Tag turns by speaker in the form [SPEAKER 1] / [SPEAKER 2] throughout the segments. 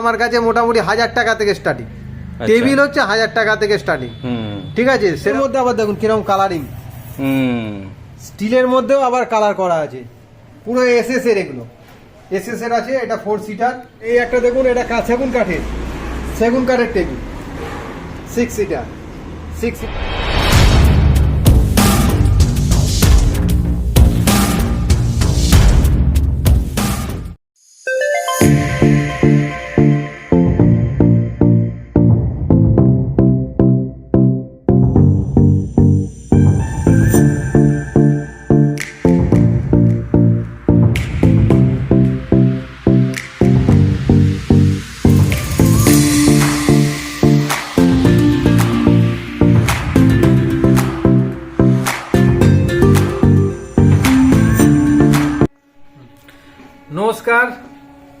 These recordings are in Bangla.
[SPEAKER 1] আমার কাছে মোটামুটি হাজার টাকা থেকে স্টার্টিং টেবিল হচ্ছে হাজার টাকা থেকে স্টার্টিং ঠিক আছে? সের মধ্যে আবার দেখুন কীরকম কালারিং স্টিলের মধ্যেও আবার কালার করা আছে। পুরো এসএস এর এগুলো। এসএস এর আছে এটা ফোর সিটার এই একটা দেখুন এটা সেগুন কাঠের। সেগুন কাঠের টেবিল। সিক্স সিটার সিক্স নমস্কার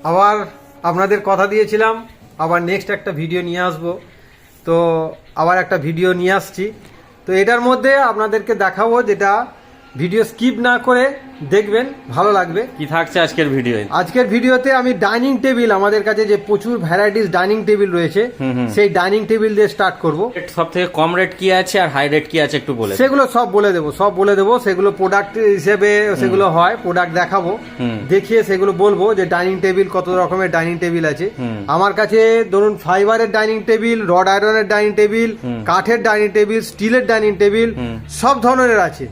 [SPEAKER 1] আবার আপনাদের কথা দিয়েছিলাম, আবার নেক্সট একটা ভিডিও নিয়ে আসব। তো আবার একটা ভিডিও নিয়ে আসছি। তো এটার মধ্যে আপনাদেরকে দেখাবো যেটা ভিডিও স্কিপ না করে দেখবেন ভালো লাগবে।
[SPEAKER 2] কি থাকছে আজকের ভিডিও?
[SPEAKER 1] আজকের ভিডিওতে আমি ডাইনিং টেবিল আমাদের কাছে যে প্রচুর ভ্যারাইটিস ডাইনিং টেবিল রয়েছে। সেই ডাইনিং টেবিল দিয়ে স্টার্ট করব।
[SPEAKER 2] সব থেকে কম রেট কি আছে আর হাই রেট কি আছে একটু বলে
[SPEAKER 1] সেগুলো সব বলে দেবো সব বলে দেবো। সেগুলো প্রোডাক্ট হিসেবে সেগুলো হয় প্রোডাক্ট দেখাবো। দেখিয়ে সেগুলো বলব যে ডাইনিং টেবিল কত রকমের ডাইনিং টেবিল আছে। আমার কাছে ধরুন ফাইবারের ডাইনিং টেবিল রড আয়রনের ডাইনিং টেবিল কাঠের ডাইনিং টেবিল স্টিলের ডাইনিং টেবিল সব ধরনের আছে।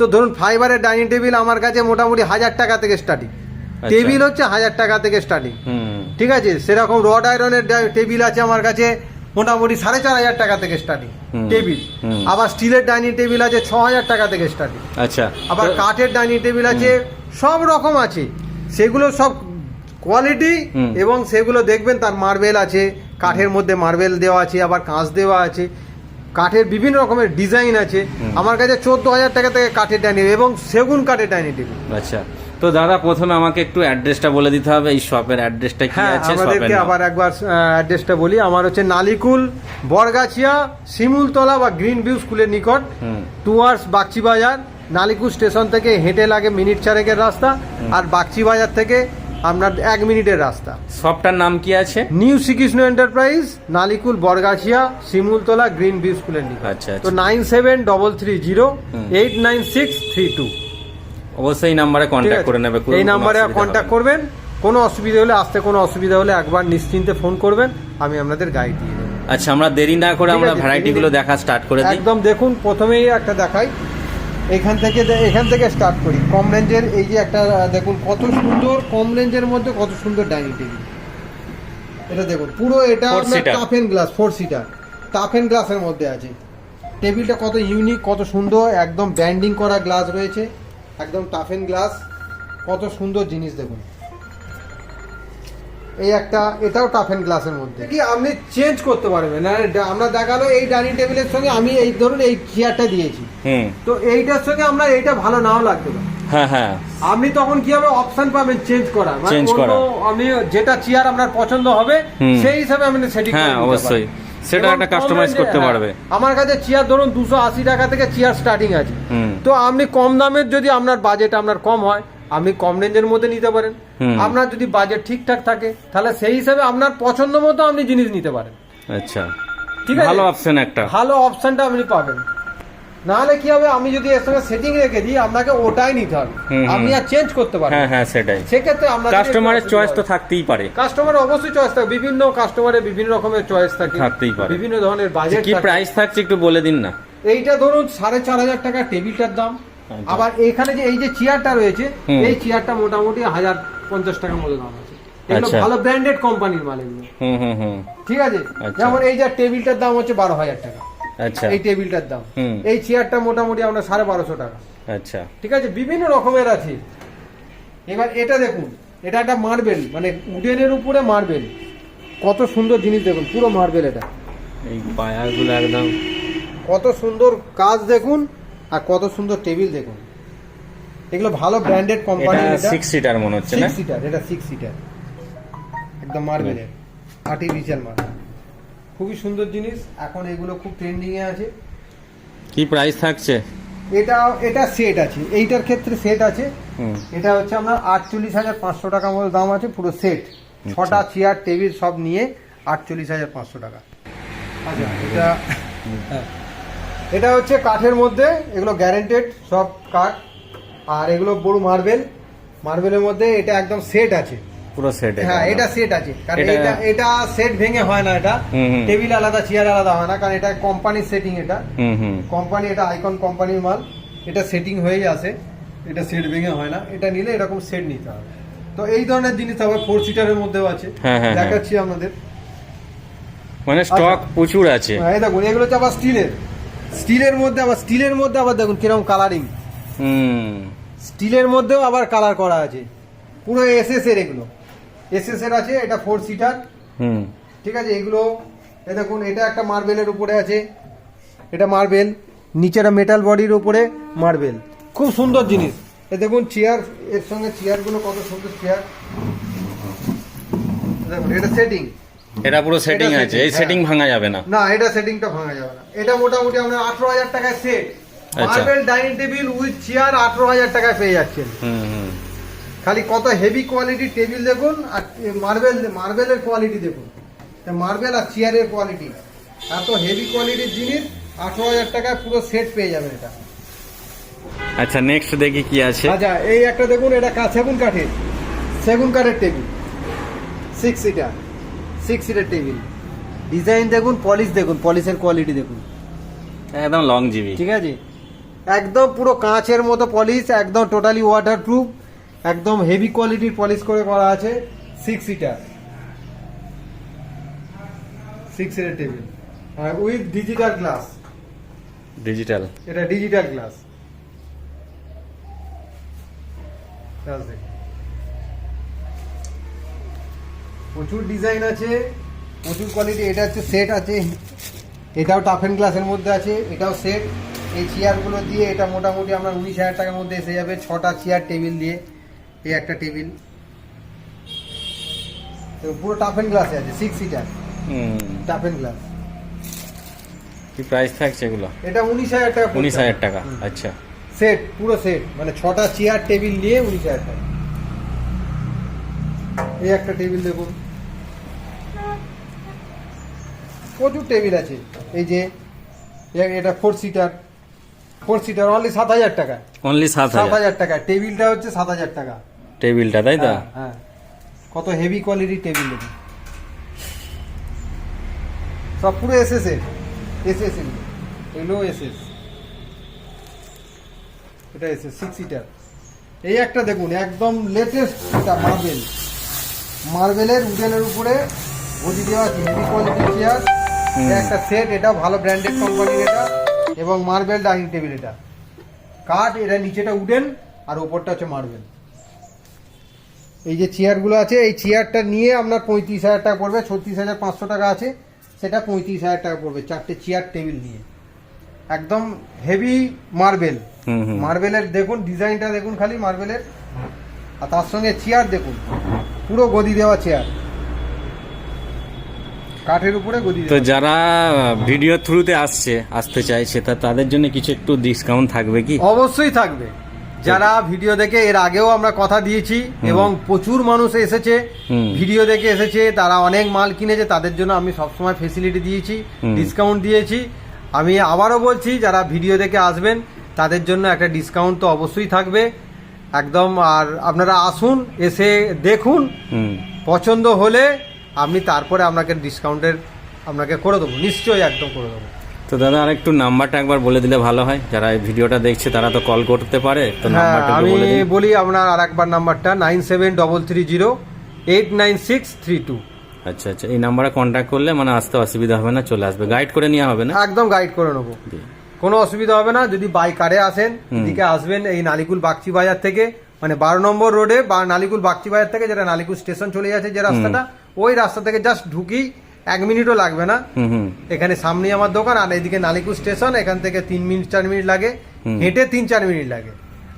[SPEAKER 1] তো ধরুন ফাইবারের ডাইনিং টেবিল আমার কাছে মোটামুটি হাজার টাকা থেকে স্টার্টিং
[SPEAKER 2] আচ্ছা।
[SPEAKER 1] টেবিল হচ্ছে হাজার টাকা থেকে স্টার্টিং ঠিক আছে? সেরকম রড আয়রনের টেবিল আছে আমার কাছে মোটামুটি সাড়ে চার হাজার টাকা থেকে স্টার্টিং টেবিল আবার স্টিলের ডাইনিং টেবিল আছে ছ হাজার টাকা থেকে স্টার্টিং
[SPEAKER 2] আচ্ছা।
[SPEAKER 1] আবার কাঠের ডাইনিং টেবিল আছে সব রকম আছে। সেগুলো সব কোয়ালিটি এবং সেগুলো দেখবেন তার মার্বেল আছে কাঠের মধ্যে মার্বেল দেওয়া আছে আবার কাঁচ দেওয়া আছে। কাঠের বিভিন্ন রকমের ডিজাইন আছে। আমার কাছে চোদ্দ হাজার টাকা থেকে কাঠের ডাইনিং এবং সেগুন কাঠের ডাইনিং টেবিল।
[SPEAKER 2] আচ্ছা তো দাদা প্রথমে আমাকে একটু অ্যাড্রেসটা বলে দিতে হবে এই শপের অ্যাড্রেসটা কি
[SPEAKER 1] হ্যাঁ
[SPEAKER 2] আছে
[SPEAKER 1] আমাদেরকে আবার একবার অ্যাড্রেসটা বলি। আমার হচ্ছে নালিকুল বরগাছিয়া শিমুলতলা বা গ্রিন ভিউ স্কুলের নিকট টুয়ার্স বাগচি বাজার। নালিকুল স্টেশন থেকে হেঁটে লাগে মিনিট চারেকের রাস্তা আর বাগচি বাজার থেকে আপনার এক মিনিটের রাস্তা।
[SPEAKER 2] সবটার নাম কি আছে?
[SPEAKER 1] New Shrikrishna enterprise Nalikul Bargachhia Shimultala green view স্কুলের নিকট।
[SPEAKER 2] আচ্ছা
[SPEAKER 1] তো
[SPEAKER 2] আচ্ছা
[SPEAKER 1] nine seven double three zero eight nine six three two.
[SPEAKER 2] অবশ্যই নাম্বারে কন্ট্যাক্ট করে নেবে
[SPEAKER 1] এই নাম্বারে কন্ট্যাক্ট করবেন। কোনো অসুবিধা হলে আসতে কোনো অসুবিধা হলে একবার নিশ্চিন্তে ফোন করবেন আমি আপনাদের গাইড দিয়ে দেবো।
[SPEAKER 2] আচ্ছা আমরা দেরি না করে আমরা ভ্যারাইটিগুলো দেখা স্টার্ট করে দিই।
[SPEAKER 1] একদম দেখুন প্রথমেই একটা দেখাই। এখান থেকে এখান থেকে স্টার্ট করি। কম রেঞ্জের এই যে একটা দেখুন কত সুন্দর কম রেঞ্জের মধ্যে কত সুন্দর ডাইনিং টেবিল এটা দেখুন পুরো এটা আপনার tough and glass four seater tough and গ্লাসের মধ্যে আছে। টেবিলটা কত ইউনিক কত সুন্দর একদম ব্যান্ডিং করা গ্লাস রয়েছে। একদম টাফ এন্ড গ্লাস কত সুন্দর জিনিস দেখুন। এই একটা এটাও টাফ এন্ড গ্লাসের মধ্যে। কি আপনি চেঞ্জ করতে পারবেন। আমরা দেখাল এই ডাইনিং টেবিলের সঙ্গে আমি এই ধরুন এই চেয়ারটা দিয়েছি।
[SPEAKER 2] হুম।
[SPEAKER 1] তো এইটার সঙ্গে আমরা এইটা ভালো নাও লাগতে পারে
[SPEAKER 2] হ্যাঁ হ্যাঁ।
[SPEAKER 1] আপনি তখন কি হবে? অপশন পাবেন চেঞ্জ করা মানে অন্য
[SPEAKER 2] করা।
[SPEAKER 1] আপনি যেটা চেয়ার আপনার পছন্দ হবে সেই হিসাবে আপনি সেটিং
[SPEAKER 2] হ্যাঁ, অবশ্যই। সেটা একটা কাস্টমাইজ করতে পারবে।
[SPEAKER 1] হ্যাঁ, আমার কাছে চেয়ার ধরুন দুশো আশি টাকা থেকে চেয়ার স্টার্টিং আছে।
[SPEAKER 2] হুম।
[SPEAKER 1] তো আপনি কম দামের যদি আপনার বাজেট আপনার কম হয় আপনি কম রেঞ্জের মধ্যে নিতে পারেন। আপনার যদি বাজেট ঠিকঠাক থাকে তাহলে সেই হিসাবে আপনার পছন্দ মতো আপনি জিনিস নিতে পারেন।
[SPEAKER 2] আচ্ছা।
[SPEAKER 1] ঠিক আছে?
[SPEAKER 2] ভালো অপশন একটা।
[SPEAKER 1] ভালো অপশনটা আপনি পাবেন। নাহলে কি হবে আমি যদি এর সঙ্গে সেটিং রেখে দিই আপনাকে ওটাই নিতে হবে। আপনি আর চেঞ্জ করতে পারেন
[SPEAKER 2] হ্যাঁ হ্যাঁ সেটাই।
[SPEAKER 1] সেক্ষেত্রে আপনার
[SPEAKER 2] কাস্টমারের চয়েস তো থাকতেই পারে।
[SPEAKER 1] কাস্টমার অবশ্যই চয়েস থাকে। বিভিন্ন কাস্টমারের বিভিন্ন রকমের চয়েস থাকে।
[SPEAKER 2] থাকতেই পারে।
[SPEAKER 1] বিভিন্ন ধরনের বাজেট
[SPEAKER 2] কি প্রাইস থাকছে একটু বলে দিন না।
[SPEAKER 1] এইটা ধরুন সাড়ে চার হাজার টাকা টেবিলটার দাম। আবার এখানে যে এই যে চেয়ারটা রয়েছে এই চেয়ারটা মোটামুটি হাজার পঞ্চাশ টাকার মতো দাম আছে। এগুলো
[SPEAKER 2] আচ্ছা।
[SPEAKER 1] ভালো ব্র্যান্ডেড কোম্পানির মাল এগুলো। ঠিক আছে?
[SPEAKER 2] আচ্ছা।
[SPEAKER 1] যেমন এই যে টেবিলটার দাম হচ্ছে বারো হাজার টাকা।
[SPEAKER 2] আচ্ছা।
[SPEAKER 1] এই টেবিলটার দাম। এই চেয়ারটা মোটামুটি আমরা সাড়ে বারোশো টাকা।
[SPEAKER 2] আচ্ছা।
[SPEAKER 1] ঠিক আছে? বিভিন্ন রকমের আছে। এবার এটা দেখুন এটা একটা মার্বেল মানে উডেনের উপরে মার্বেল কত সুন্দর জিনিস দেখুন পুরো মার্বেল এটা।
[SPEAKER 2] এই পায়াগুলো একদম।
[SPEAKER 1] কত সুন্দর কাজ দেখুন। আর কত সুন্দর টেবিল দেখুন। এগুলো ভালো ব্র্যান্ডেড কোম্পানি
[SPEAKER 2] এটা সিক্স সিটার মনে হচ্ছে না?
[SPEAKER 1] সিক্স সিটার এটা সিক্স সিটার একদম মার্বেলের আর্টিফিশিয়াল মার্বেল খুবই সুন্দর জিনিস এখন এগুলো খুব ট্রেন্ডিং এ আছে।
[SPEAKER 2] কি প্রাইস থাকছে?
[SPEAKER 1] এটা এটা সেট আছে এইটার ক্ষেত্রে সেট আছে।
[SPEAKER 2] হুম।
[SPEAKER 1] এটা হচ্ছে আপনার আটচল্লিশ হাজার পাঁচশো টাকার মতো দাম আছে পুরো সেট ছটা চেয়ার টেবিল সব নিয়ে আটচল্লিশ হাজার পাঁচশো টাকা। আচ্ছা এটা। এটা হচ্ছে কাঠের মধ্যে এগুলো গ্যারেন্টেড সব কাঠ। আর এগুলো বড় মার্বেল মার্বেলের মধ্যে এটা একদম সেট আছে।
[SPEAKER 2] পুরো সেট
[SPEAKER 1] হ্যাঁ এটা সেট আছে। কারণ
[SPEAKER 2] এটা-
[SPEAKER 1] এটা সেট ভেঙে হয় না এটা। টেবিল আলাদা চেয়ার আলাদা হয় না কারণ এটা কোম্পানির সেটিং এটা।
[SPEAKER 2] হুম হুম।
[SPEAKER 1] কোম্পানি এটা আইকন কোম্পানির মাল। এটা সেটিং হয়েই আসে এটা সেট ভেঙে হয় না। এটা নিলে এরকম সেট নিতে হবে। তো এই ধরনের জিনিস আবার ফোর সিটারের মধ্যেও আছে।
[SPEAKER 2] হ্যাঁ, হ্যাঁ, হ্যাঁ।
[SPEAKER 1] দেখাচ্ছি আপনাদের।
[SPEAKER 2] মানে স্টক
[SPEAKER 1] আচ্ছা।
[SPEAKER 2] প্রচুর আছে।
[SPEAKER 1] হ্যাঁ, দেখুন এগুলো হচ্ছে আবার স্টিলের স্টিলের মধ্যে আবার স্টিলের মধ্যে আবার দেখুন কীরকম কালারিং
[SPEAKER 2] হুম।
[SPEAKER 1] স্টিলের মধ্যেও আবার কালার করা আছে। পুরো এসএস এর এগুলো। এসএস এর আছে এটা ফোর সিটার
[SPEAKER 2] হুম।
[SPEAKER 1] ঠিক আছে এগুলো এ দেখুন এটা একটা মার্বেলের উপরে আছে। এটা মার্বেল নিচেটা মেটাল বডির উপরে মার্বেল খুব সুন্দর জিনিস। এ দেখুন চেয়ারের সঙ্গে চেয়ারগুলো কত সুন্দর চেয়ার দেখুন এটা সেটিং
[SPEAKER 2] এটা পুরো সেটিং আছে এই সেটিং
[SPEAKER 1] হ্যাঁ।
[SPEAKER 2] ভাঙা যাবে না।
[SPEAKER 1] না এটা সেটিংটা ভাঙা যাবে না। এটা মোটামুটি আমরা আঠারো হাজার টাকায় set. Marble dining table with chair আঠারো হাজার টাকায় পেয়ে যাচ্ছেন।
[SPEAKER 2] হুম হুম।
[SPEAKER 1] খালি কত হেভি কোয়ালিটির টেবিল দেখুন আর মার্বেল মার্বেলের কোয়ালিটি দেখুন। মার্বেল আর চেয়ারের কোয়ালিটি এত হেভি কোয়ালিটির জিনিস আঠারো হাজার টাকায় পুরো সেট পেয়ে যাবেন এটা।
[SPEAKER 2] আচ্ছা নেক্সট দেখি কি আছে।
[SPEAKER 1] আচ্ছা এই একটা দেখুন এটা সেগুন কাঠের। সেগুন কাঠের table six seater six seater table design দেখুন পলিশ দেখুন পলিশের কোয়ালিটি দেখুন।
[SPEAKER 2] একদম লং জিবি
[SPEAKER 1] ঠিক আছে? একদম পুরো কাঁচের মতো পলিশ একদম টোটালি ওয়াটার প্রুফ একদম হেভি কোয়ালিটির পলিশ করে করা আছে six seater six seater table R with digital glass
[SPEAKER 2] digital
[SPEAKER 1] এটা ডিজিটাল গ্লাস প্রচুর ডিজাইন আছে প্রচুর কোয়ালিটি এটা হচ্ছে সেট আছে এটাও টাফ অ্যান্ড গ্লাসের মধ্যে আছে এটাও সেট এই চেয়ারগুলো দিয়ে এটা মোটামুটি আমরা উনিশ হাজার টাকার মধ্যে এসে যাবে ছটা চেয়ার টেবিল দিয়ে এই একটা টেবিল তো পুরো টাফ অ্যান্ড গ্লাসে আছে six seater tough and glass
[SPEAKER 2] কি প্রাইস থাকছে এগুলো?
[SPEAKER 1] এটা উনিশ হাজার টাকা
[SPEAKER 2] উনিশ হাজার টাকা আচ্ছা।
[SPEAKER 1] সেট পুরো সেট মানে ছটা চেয়ার টেবিল নিয়ে উনিশ হাজার টাকা। এই একটা টেবিল দেখুন। প্রচুর টেবিল আছে। এই যে এটা four seater four seater only সাত হাজার টাকা।
[SPEAKER 2] অনলি সাত
[SPEAKER 1] সাত
[SPEAKER 2] হাজার।
[SPEAKER 1] টাকা। টেবিলটা হচ্ছে সাত হাজার টাকা।
[SPEAKER 2] টেবিলটা তাই তো?
[SPEAKER 1] হ্যাঁ, হ্যাঁ। কত হেভি কোয়ালিটির টেবিল সব পুরো এসএস এর এসএস এগুলো এগুলো এসএস এটা এসএস সিক্স সিটার এই একটা দেখুন একদম লেটেস্ট এটা মার্বেল মার্বেলের উডেনের উপরে গদি দেওয়া হেভি কোয়ালিটির চেয়ার। একটা সেট এটা ভালো ব্র্যান্ডেড কোম্পানির এটা এবং মার্বেল ডাইনিং টেবিল এটা। কাঠ এটা নিচেটা উডেন আর উপরটা হচ্ছে মার্বেল এই যে চেয়ারগুলো আছে এই চেয়ারটা নিয়ে আপনার পঁয়ত্রিশ হাজার টাকা পড়বে ছত্রিশ হাজার পাঁচশো টাকা আছে সেটা পঁয়ত্রিশ হাজার টাকা পড়বে চারটে চেয়ার টেবিল নিয়ে। একদম হেভি মার্বেল মার্বেলের দেখুন ডিজাইনটা দেখুন খালি মার্বেলের আর তার সঙ্গে চেয়ার দেখুন পুরো গদি দেওয়া চেয়ার কাঠের উপরে গদি
[SPEAKER 2] তো যারা ভিডিও থ্রুতে আসছে আসতে চাইছে তা তাদের জন্য কিছু একটু ডিসকাউন্ট থাকবে কি?
[SPEAKER 1] অবশ্যই থাকবে। যারা ভিডিও দেখে এর আগেও আমরা কথা দিয়েছি এবং প্রচুর মানুষ এসেছে ভিডিও দেখে এসেছে তারা অনেক মাল কিনেছে তাদের জন্য আমি সবসময় ফেসিলিটি দিয়েছি ডিসকাউন্ট দিয়েছি। আমি আবারও বলছি যারা ভিডিও দেখে আসবেন তাদের জন্য একটা ডিসকাউন্ট তো অবশ্যই থাকবে। একদম আর আপনারা আসুন এসে দেখুন। পছন্দ হলে আপনি তারপরে আপনাকে ডিসকাউন্টের আপনাকে করে দেবো নিশ্চয়ই একদম করে দেবো।
[SPEAKER 2] তো দাদা আর একটু নাম্বারটা একবার বলে দিলে ভালো হয়। যারা এই ভিডিওটা দেখছে তারা তো কল করতে পারে তো
[SPEAKER 1] হ্যাঁ
[SPEAKER 2] নাম্বারটা একটু
[SPEAKER 1] আমি
[SPEAKER 2] বলে দিন।
[SPEAKER 1] বলি আপনার আর একবার নাম্বারটা nine seven double three zero eight nine six three two.
[SPEAKER 2] আচ্ছা আচ্ছা এই নাম্বারে কন্ট্যাক্ট করলে মানে আসতে অসুবিধা হবে না চলে আসবে। গাইড করে নেওয়া হবে না?
[SPEAKER 1] একদম গাইড করে নেব। কোনো অসুবিধা হবে না যদি বাই কারে আসেন। এদিকে আসবেন এই নালিকুল বাগচি বাজার থেকে মানে বারো নম্বর রোডে বা নালিকুল বাগচি বাজার থেকে যেটা নালিকুল স্টেশন চলে যাচ্ছে যে রাস্তাটা ওই রাস্তা থেকে জাস্ট ঢুকি এক মিনিটও লাগবে না। এখানে সামনেই আমার দোকান আর এদিকে নালিকুল স্টেশন এখান থেকে তিন মিনিট চার মিনিট লাগে। হেঁটে তিন চার মিনিট লাগে।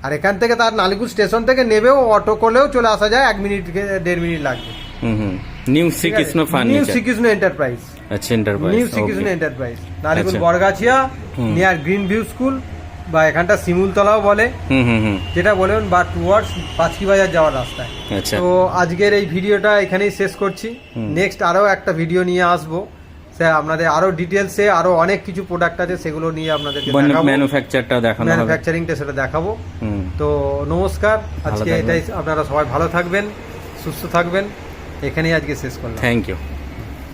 [SPEAKER 1] আর এখান থেকে তার নালিকুল স্টেশন থেকে নেবেও অটো করলেও চলে আসা যায় এক মিনিট দেড় মিনিট লাগবে।
[SPEAKER 2] হুম হুম। New Shrikrishna
[SPEAKER 1] new Shrikrishna enterprise
[SPEAKER 2] আচ্ছা enterprise
[SPEAKER 1] new Shrikrishna enterprise Nalikul. Bargachhia near green view school বা এখানটা শিমুলতলাও বলে
[SPEAKER 2] হুম হুম হুম।
[SPEAKER 1] যেটা বলেন বা টুয়ার্ডস পাঁচকি বাজার যাওয়ার রাস্তায়।
[SPEAKER 2] আচ্ছা।
[SPEAKER 1] তো আজকের এই ভিডিওটা এখানেই শেষ করছি। নেক্সট আরও একটা ভিডিও নিয়ে আসব। স্যার আপনাদের আরও ডিটেলসে আরও অনেক কিছু প্রোডাক্ট আছে সেগুলো নিয়ে আপনাদের
[SPEAKER 2] ম্যানুফ্যাকচারটা দেখানো হবে।
[SPEAKER 1] ম্যানুফ্যাকচারিংটা সেটা দেখাবো।
[SPEAKER 2] হুম।
[SPEAKER 1] তো নমস্কার। আজকে এটাই আপনারা সবাই ভালো থাকবেন সুস্থ থাকবেন। এখানেই আজকে শেষ করলাম।
[SPEAKER 2] Thank you